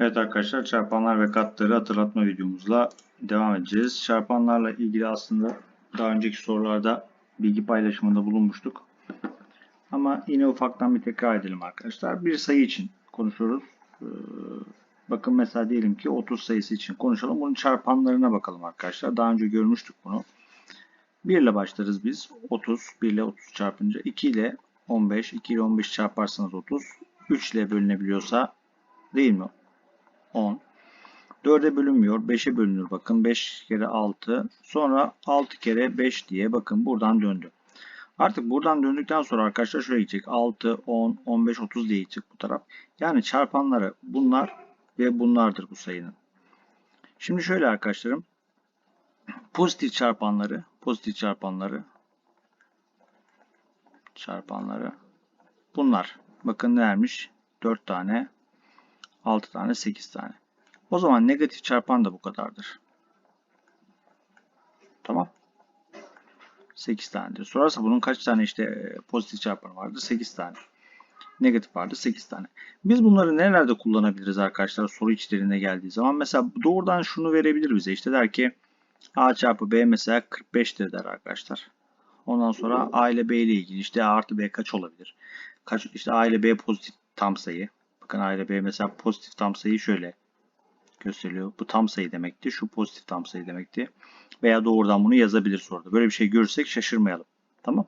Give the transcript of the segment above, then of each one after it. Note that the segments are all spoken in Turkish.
Evet arkadaşlar çarpanlar ve katları hatırlatma videomuzla devam edeceğiz. Çarpanlarla ilgili aslında daha önceki sorularda bilgi paylaşımında bulunmuştuk. Ama yine ufaktan bir tekrar edelim arkadaşlar. Bir sayı için konuşuyoruz. Ee, bakın mesela diyelim ki 30 sayısı için konuşalım. Bunun çarpanlarına bakalım arkadaşlar. Daha önce görmüştük bunu. 1 ile başlarız biz. 30. 1 ile 30 çarpınca. 2 ile 15. 2 ile 15 çarparsanız 30. 3 ile bölünebiliyorsa değil mi? 10. 4'e bölünmüyor. 5'e bölünür. Bakın 5 kere 6. Sonra 6 kere 5 diye bakın buradan döndü. Artık buradan döndükten sonra arkadaşlar şuraya gidecek. 6, 10, 15, 30 diye gidecek bu taraf. Yani çarpanları bunlar ve bunlardır bu sayının. Şimdi şöyle arkadaşlarım. Pozitif çarpanları, pozitif çarpanları, çarpanları bunlar. Bakın ne vermiş? 4 tane, 6 tane, 8 tane. O zaman negatif çarpan da bu kadardır. Tamam. 8 tanedir. Sorarsa bunun kaç tane işte e, pozitif çarpanı vardı? 8 tane. Negatif vardı 8 tane. Biz bunları nerelerde kullanabiliriz arkadaşlar soru içlerine geldiği zaman? Mesela doğrudan şunu verebilir bize. İşte der ki A çarpı B mesela 45'tir der arkadaşlar. Ondan sonra A ile B ile ilgili işte A artı B kaç olabilir? Kaç, işte A ile B pozitif tam sayı. Bakın A ile B mesela pozitif tam sayı şöyle gösteriliyor. Bu tam sayı demekti. Şu pozitif tam sayı demekti. Veya doğrudan bunu yazabilir soruda. Böyle bir şey görürsek şaşırmayalım. Tamam.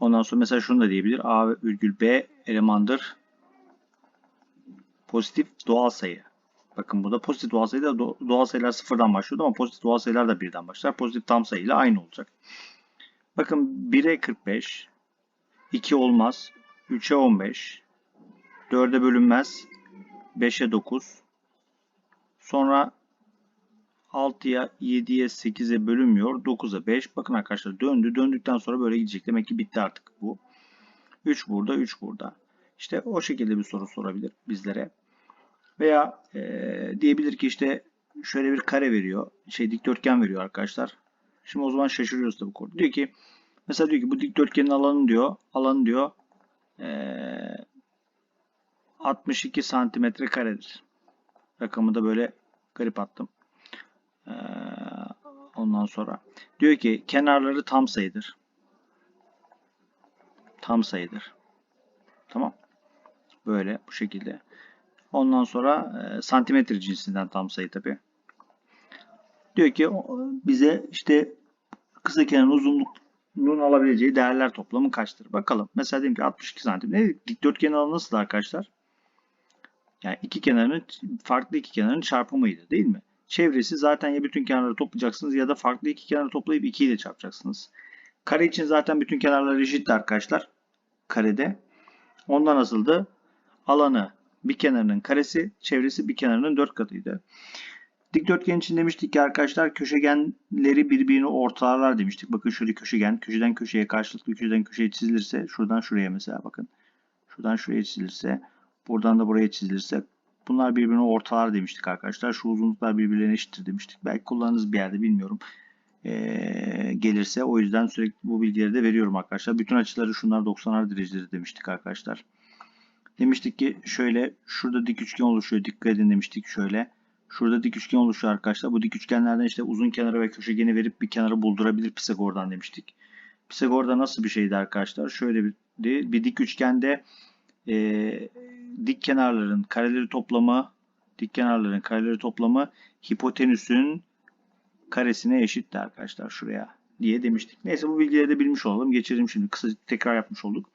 Ondan sonra mesela şunu da diyebilir. A virgül B elemandır. Pozitif doğal sayı. Bakın burada pozitif doğal sayı da doğal sayılar sıfırdan başlıyordu ama pozitif doğal sayılar da birden başlar. Pozitif tam sayı ile aynı olacak. Bakın 1'e 45, 2 olmaz, 3'e 15, 4'e bölünmez, 5'e 9, sonra 6'ya, 7'ye, 8'e bölünmüyor, 9'a 5. Bakın arkadaşlar döndü, döndükten sonra böyle gidecek. Demek ki bitti artık bu. 3 burada, 3 burada. İşte o şekilde bir soru sorabilir bizlere. Veya e, diyebilir ki işte şöyle bir kare veriyor. Şey dikdörtgen veriyor arkadaşlar. Şimdi o zaman şaşırıyoruz tabii konu. Diyor ki mesela diyor ki bu dikdörtgenin alanı diyor. Alanı diyor e, 62 santimetre karedir. Rakamı da böyle garip attım. E, ondan sonra diyor ki kenarları tam sayıdır. Tam sayıdır. Tamam. Böyle bu şekilde. Ondan sonra e, santimetre cinsinden tam sayı tabi. Diyor ki bize işte kısa kenarın uzunluğunun alabileceği değerler toplamı kaçtır? Bakalım. Mesela diyelim ki 62 santim. Ne dedik? Dikdörtgenin alanı nasıl arkadaşlar? Yani iki kenarın farklı iki kenarın çarpımıydı değil mi? Çevresi zaten ya bütün kenarları toplayacaksınız ya da farklı iki kenarı toplayıp 2 ile çarpacaksınız. Kare için zaten bütün kenarlar eşitti arkadaşlar. Karede. Ondan nasıldı? Alanı bir kenarının karesi, çevresi bir kenarının 4 katıydı. Dikdörtgen için demiştik ki arkadaşlar köşegenleri birbirini ortalarlar demiştik. Bakın şurada köşegen, köşeden köşeye karşılıklı köşeden köşeye çizilirse, şuradan şuraya mesela bakın. Şuradan şuraya çizilirse, buradan da buraya çizilirse bunlar birbirini ortalar demiştik arkadaşlar. Şu uzunluklar birbirlerine eşittir demiştik. Belki kullandığınız bir yerde bilmiyorum. Ee, gelirse o yüzden sürekli bu bilgileri de veriyorum arkadaşlar. Bütün açıları şunlar 90'ar derecedir demiştik arkadaşlar. Demiştik ki şöyle şurada dik üçgen oluşuyor. Dikkat edin demiştik şöyle. Şurada dik üçgen oluşuyor arkadaşlar. Bu dik üçgenlerden işte uzun kenarı ve köşegeni verip bir kenarı buldurabilir Pisagor'dan demiştik. Pisagor'da nasıl bir şeydi arkadaşlar? Şöyle bir, bir dik üçgende e, dik kenarların kareleri toplamı dik kenarların kareleri toplamı hipotenüsün karesine eşitti arkadaşlar şuraya diye demiştik. Neyse bu bilgileri de bilmiş olalım. Geçelim şimdi. Kısa tekrar yapmış olduk.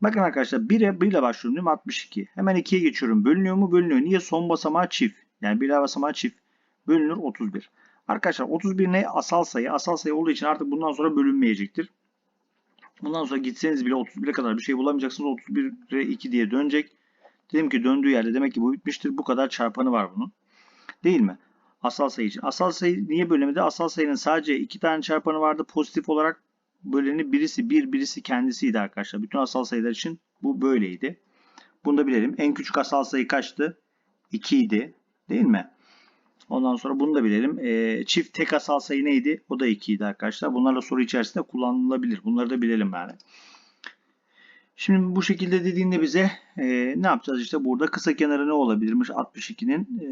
Bakın arkadaşlar 1'e 1 ile başlıyorum değil mi? 62. Hemen 2'ye geçiyorum. Bölünüyor mu? Bölünüyor. Niye? Son basamağı çift. Yani 1 basamağı çift. Bölünür 31. Arkadaşlar 31 ne? Asal sayı. Asal sayı olduğu için artık bundan sonra bölünmeyecektir. Bundan sonra gitseniz bile 31'e kadar bir şey bulamayacaksınız. 31'e 2 diye dönecek. Dedim ki döndüğü yerde demek ki bu bitmiştir. Bu kadar çarpanı var bunun. Değil mi? Asal sayı için. Asal sayı niye bölünmedi? Asal sayının sadece 2 tane çarpanı vardı. Pozitif olarak böleni birisi 1 birisi kendisiydi arkadaşlar. Bütün asal sayılar için bu böyleydi. Bunu da bilelim. En küçük asal sayı kaçtı? 2 idi. Değil mi? Ondan sonra bunu da bilelim. E, çift tek asal sayı neydi? O da 2 idi arkadaşlar. Bunlarla soru içerisinde kullanılabilir. Bunları da bilelim yani. Şimdi bu şekilde dediğinde bize e, ne yapacağız? İşte burada kısa kenarı ne olabilirmiş 62'nin? E,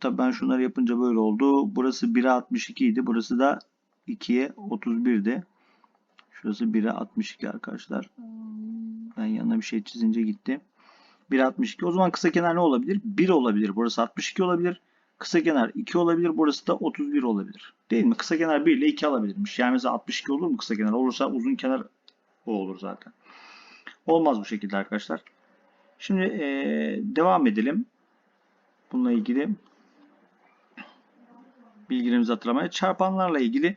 tabii ben şunları yapınca böyle oldu. Burası 1'e 62 idi. Burası da 2'ye 31'di. Şurası 1'e 62 arkadaşlar. Ben yanına bir şey çizince gitti. 1'e 62. O zaman kısa kenar ne olabilir? 1 olabilir. Burası 62 olabilir. Kısa kenar 2 olabilir. Burası da 31 olabilir. Değil mi? Kısa kenar 1 ile 2 alabilirmiş. Yani mesela 62 olur mu kısa kenar? Olursa uzun kenar o olur zaten. Olmaz bu şekilde arkadaşlar. Şimdi ee, devam edelim. Bununla ilgili bilgilerimizi hatırlamaya. Çarpanlarla ilgili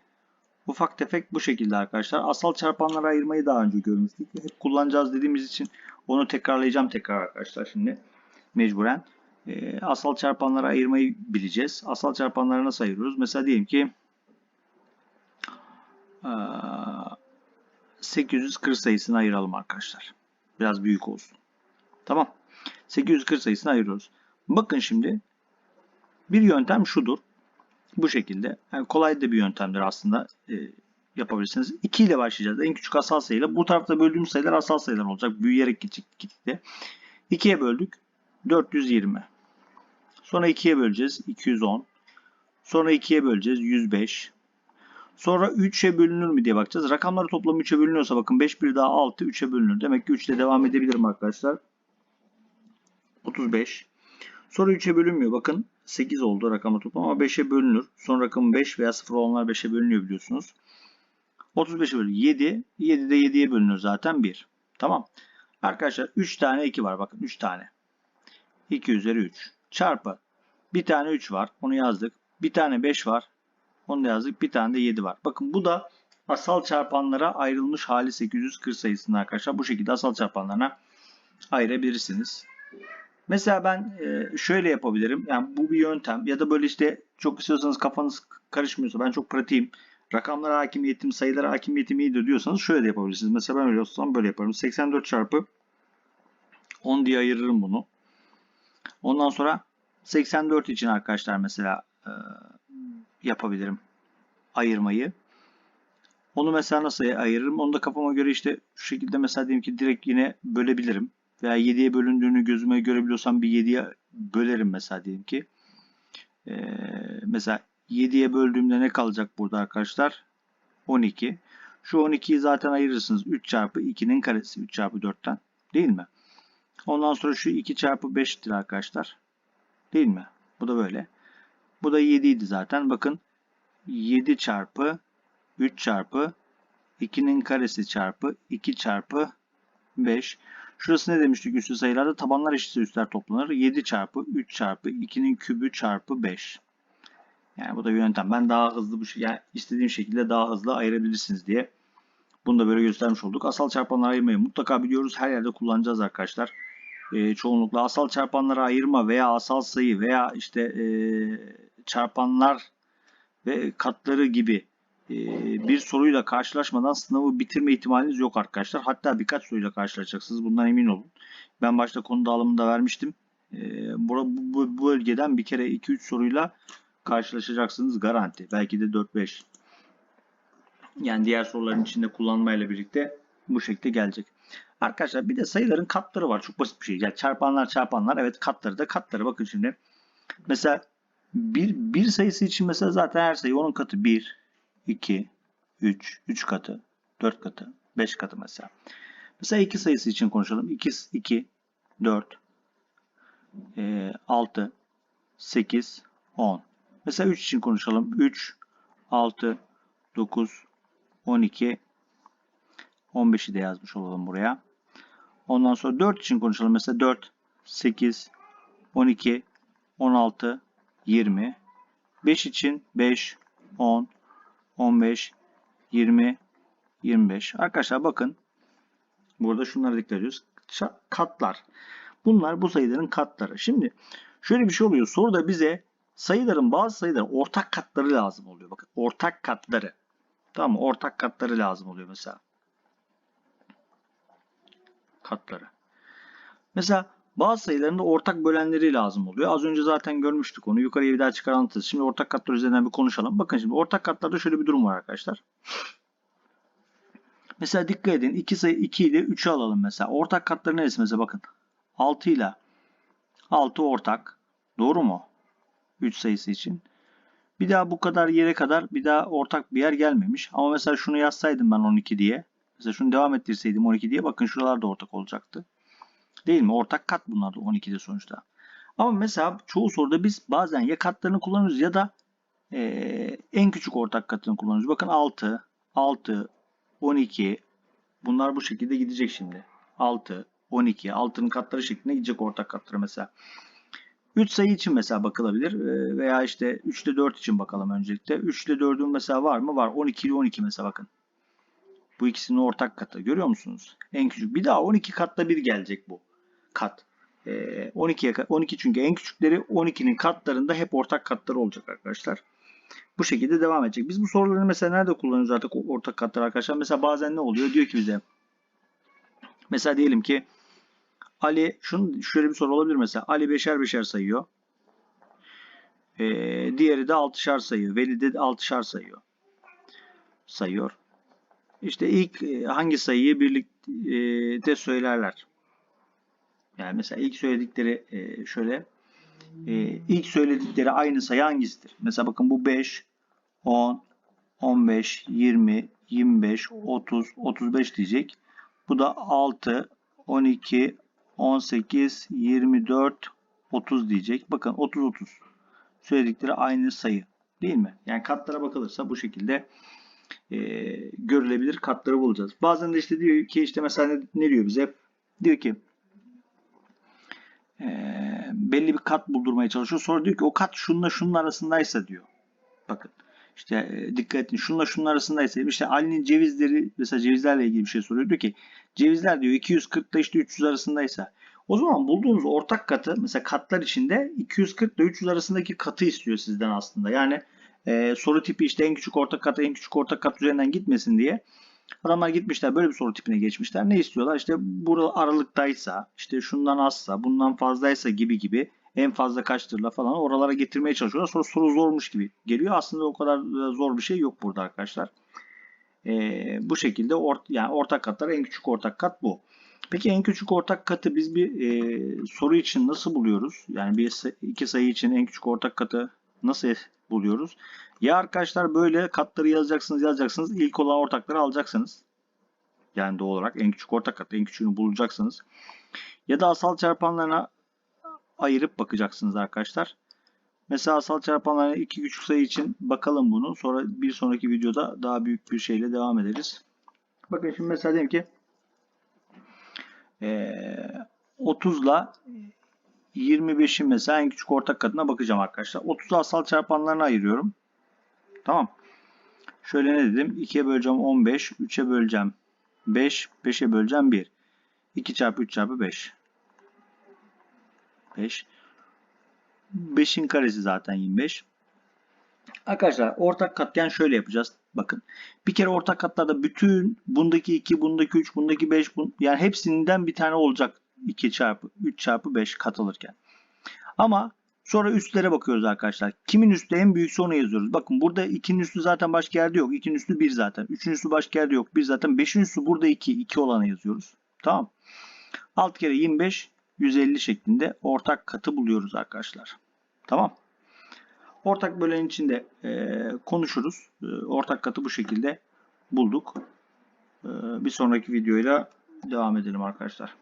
ufak tefek bu şekilde arkadaşlar. Asal çarpanlara ayırmayı daha önce görmüştük. Hep kullanacağız dediğimiz için onu tekrarlayacağım tekrar arkadaşlar şimdi. Mecburen. E, asal çarpanlara ayırmayı bileceğiz. Asal çarpanları nasıl ayırıyoruz? Mesela diyelim ki e, 840 sayısını ayıralım arkadaşlar. Biraz büyük olsun. Tamam. 840 sayısını ayırıyoruz. Bakın şimdi bir yöntem şudur. Bu şekilde. Yani kolay da bir yöntemdir aslında. E, yapabilirsiniz. 2 ile başlayacağız. En küçük asal sayıyla. Bu tarafta böldüğümüz sayılar asal sayılar olacak. Büyüyerek gidecek gitti. 2'ye böldük. 420. Sonra 2'ye böleceğiz. 210. Sonra 2'ye böleceğiz. 105. Sonra 3'e bölünür mü diye bakacağız. Rakamları toplamı 3'e bölünüyorsa bakın 5 bir daha 6 3'e bölünür. Demek ki 3 ile devam edebilirim arkadaşlar. 35. Sonra 3'e bölünmüyor. Bakın 8 oldu rakamı toplam ama 5'e bölünür. Son rakamı 5 veya 0 olanlar 5'e bölünüyor biliyorsunuz. 35'e bölünür. 7. 7 de 7'ye bölünür zaten 1. Tamam. Arkadaşlar 3 tane 2 var. Bakın 3 tane. 2 üzeri 3. Çarpı. Bir tane 3 var. Onu yazdık. Bir tane 5 var. Onu da yazdık. Bir tane de 7 var. Bakın bu da asal çarpanlara ayrılmış hali 840 sayısında arkadaşlar. Bu şekilde asal çarpanlarına ayırabilirsiniz. Mesela ben e, şöyle yapabilirim. Yani bu bir yöntem ya da böyle işte çok istiyorsanız kafanız karışmıyorsa ben çok pratiğim. Rakamlara hakimiyetim, sayılara hakimiyetim iyidir diyorsanız şöyle de yapabilirsiniz. Mesela ben öyle olsam böyle yaparım. 84 çarpı 10 diye ayırırım bunu. Ondan sonra 84 için arkadaşlar mesela e, yapabilirim ayırmayı. Onu mesela nasıl ayırırım? Onu da kafama göre işte şu şekilde mesela diyelim ki direkt yine bölebilirim. Veya 7'ye bölündüğünü gözüme görebiliyorsam bir 7'ye bölerim mesela diyelim ki. Ee, mesela 7'ye böldüğümde ne kalacak burada arkadaşlar? 12. Şu 12'yi zaten ayırırsınız. 3 çarpı 2'nin karesi. 3 çarpı 4'ten. Değil mi? Ondan sonra şu 2 çarpı 5'tir arkadaşlar. Değil mi? Bu da böyle. Bu da 7 idi zaten. Bakın 7 çarpı 3 çarpı 2'nin karesi çarpı 2 çarpı 5. Şurası ne demiştik üstü sayılarda? Tabanlar eşitse üstler toplanır. 7 çarpı 3 çarpı 2'nin kübü çarpı 5. Yani bu da yöntem. Ben daha hızlı bu şey, yani istediğim şekilde daha hızlı ayırabilirsiniz diye bunu da böyle göstermiş olduk. Asal çarpanları ayırmayı mutlaka biliyoruz. Her yerde kullanacağız arkadaşlar. Ee, çoğunlukla asal çarpanları ayırma veya asal sayı veya işte e, çarpanlar ve katları gibi e, bir soruyla karşılaşmadan sınavı bitirme ihtimaliniz yok arkadaşlar. Hatta birkaç soruyla karşılaşacaksınız. Bundan emin olun. Ben başta konu dağılımında vermiştim. E, bu, bölgeden bir kere 2-3 soruyla karşılaşacaksınız garanti. Belki de 4-5. Yani diğer soruların içinde kullanmayla birlikte bu şekilde gelecek. Arkadaşlar bir de sayıların katları var. Çok basit bir şey. Yani çarpanlar çarpanlar. Evet katları da katları. Bakın şimdi. Mesela bir, bir sayısı için mesela zaten her sayı onun katı 1, 2, 3, 3 katı, 4 katı, 5 katı mesela. Mesela 2 sayısı için konuşalım. 2, 2, 4, 6, 8, 10. Mesela 3 için konuşalım. 3, 6, 9, 12, 15'i de yazmış olalım buraya. Ondan sonra 4 için konuşalım. Mesela 4, 8, 12, 16, 20. 5 için 5, 10, 15, 20, 25. Arkadaşlar bakın. Burada şunları dikkat ediyoruz. Katlar. Bunlar bu sayıların katları. Şimdi şöyle bir şey oluyor. Soruda bize sayıların bazı sayıların ortak katları lazım oluyor. Bakın ortak katları. Tamam mı? Ortak katları lazım oluyor mesela. Katları. Mesela bazı sayıların da ortak bölenleri lazım oluyor. Az önce zaten görmüştük onu. Yukarıya bir daha çıkar anlatırız. Şimdi ortak katlar üzerinden bir konuşalım. Bakın şimdi ortak katlarda şöyle bir durum var arkadaşlar. Mesela dikkat edin 2 sayı 2 ile 3'ü alalım mesela. Ortak katları neresi mesela bakın. 6 ile 6 ortak. Doğru mu? 3 sayısı için. Bir daha bu kadar yere kadar bir daha ortak bir yer gelmemiş. Ama mesela şunu yazsaydım ben 12 diye. Mesela şunu devam ettirseydim 12 diye. Bakın şuralar da ortak olacaktı. Değil mi? Ortak kat bunlar da 12'de sonuçta. Ama mesela çoğu soruda biz bazen ya katlarını kullanıyoruz ya da eee, en küçük ortak katını kullanıyoruz. Bakın 6, 6, 12 bunlar bu şekilde gidecek şimdi. 6, 12, 6'nın katları şeklinde gidecek ortak katları mesela. 3 sayı için mesela bakılabilir Ee, veya işte 3 ile 4 için bakalım öncelikle. 3 ile 4'ün mesela var mı? Var. 12 ile 12 mesela bakın. Bu ikisinin ortak katı. Görüyor musunuz? En küçük. Bir daha 12 katta bir gelecek bu kat. Ee, 12'ye ka- 12 çünkü en küçükleri 12'nin katlarında hep ortak katları olacak arkadaşlar. Bu şekilde devam edecek. Biz bu soruları mesela nerede kullanıyoruz artık ortak katları arkadaşlar? Mesela bazen ne oluyor? Diyor ki bize mesela diyelim ki Ali şunu şöyle bir soru olabilir mesela. Ali beşer beşer sayıyor. Ee, diğeri de altışar sayıyor. Veli de altışar sayıyor. Sayıyor. İşte ilk e, hangi sayıyı birlikte söylerler. Yani mesela ilk söyledikleri e, şöyle e, ilk söyledikleri aynı sayı hangisidir? Mesela bakın bu 5, 10, 15, 20, 25, 30, 35 diyecek. Bu da 6, 12, 18, 24, 30 diyecek. Bakın 30, 30. Söyledikleri aynı sayı. Değil mi? Yani katlara bakılırsa bu şekilde e, görülebilir katları bulacağız. Bazen de işte diyor ki işte mesela ne, diyor bize? Diyor ki e, belli bir kat buldurmaya çalışıyor. Sonra diyor ki o kat şununla şunun arasındaysa diyor. Bakın işte e, dikkat edin şununla şunun arasındaysa işte Ali'nin cevizleri mesela cevizlerle ilgili bir şey soruyor. Diyor ki cevizler diyor 240 ile işte 300 arasındaysa o zaman bulduğunuz ortak katı mesela katlar içinde 240 ile 300 arasındaki katı istiyor sizden aslında. Yani e, soru tipi işte en küçük ortak kat en küçük ortak kat üzerinden gitmesin diye adamlar gitmişler böyle bir soru tipine geçmişler. Ne istiyorlar? İşte burada aralıktaysa işte şundan azsa bundan fazlaysa gibi gibi en fazla kaçtırla falan oralara getirmeye çalışıyorlar. Sonra soru zormuş gibi geliyor. Aslında o kadar e, zor bir şey yok burada arkadaşlar. Ee, bu şekilde ort yani ortak katlar en küçük ortak kat bu. Peki en küçük ortak katı biz bir e, soru için nasıl buluyoruz? Yani bir iki sayı için en küçük ortak katı nasıl buluyoruz? Ya arkadaşlar böyle katları yazacaksınız yazacaksınız. İlk olan ortakları alacaksınız. Yani doğal olarak en küçük ortak kat en küçüğünü bulacaksınız. Ya da asal çarpanlarına ayırıp bakacaksınız arkadaşlar. Mesela asal çarpanlarına iki küçük sayı için bakalım bunu. Sonra bir sonraki videoda daha büyük bir şeyle devam ederiz. Bakın şimdi mesela diyelim ki eee 30 ile 25'in mesela en küçük ortak katına bakacağım arkadaşlar. 30'u asal çarpanlarına ayırıyorum. Tamam. Şöyle ne dedim? 2'ye böleceğim 15. 3'e böleceğim 5. 5'e böleceğim 1. 2 çarpı 3 çarpı 5. 5. 5'in karesi zaten 25. Arkadaşlar ortak katlayan şöyle yapacağız. Bakın. Bir kere ortak katlarda bütün bundaki 2, bundaki 3, bundaki 5 bun, yani hepsinden bir tane olacak. 2 çarpı 3 çarpı 5 katılırken. Ama sonra üstlere bakıyoruz arkadaşlar. Kimin üstü en büyükse onu yazıyoruz. Bakın burada 2'nin üstü zaten başka yerde yok. 2'nin üstü 1 zaten. 3'ün üstü başka yerde yok. 1 zaten. 5'in üstü burada 2. 2 olanı yazıyoruz. Tamam. 6 kere 25 150 şeklinde ortak katı buluyoruz arkadaşlar. Tamam. Ortak bölen içinde e, konuşuruz. E, ortak katı bu şekilde bulduk. E, bir sonraki videoyla devam edelim arkadaşlar.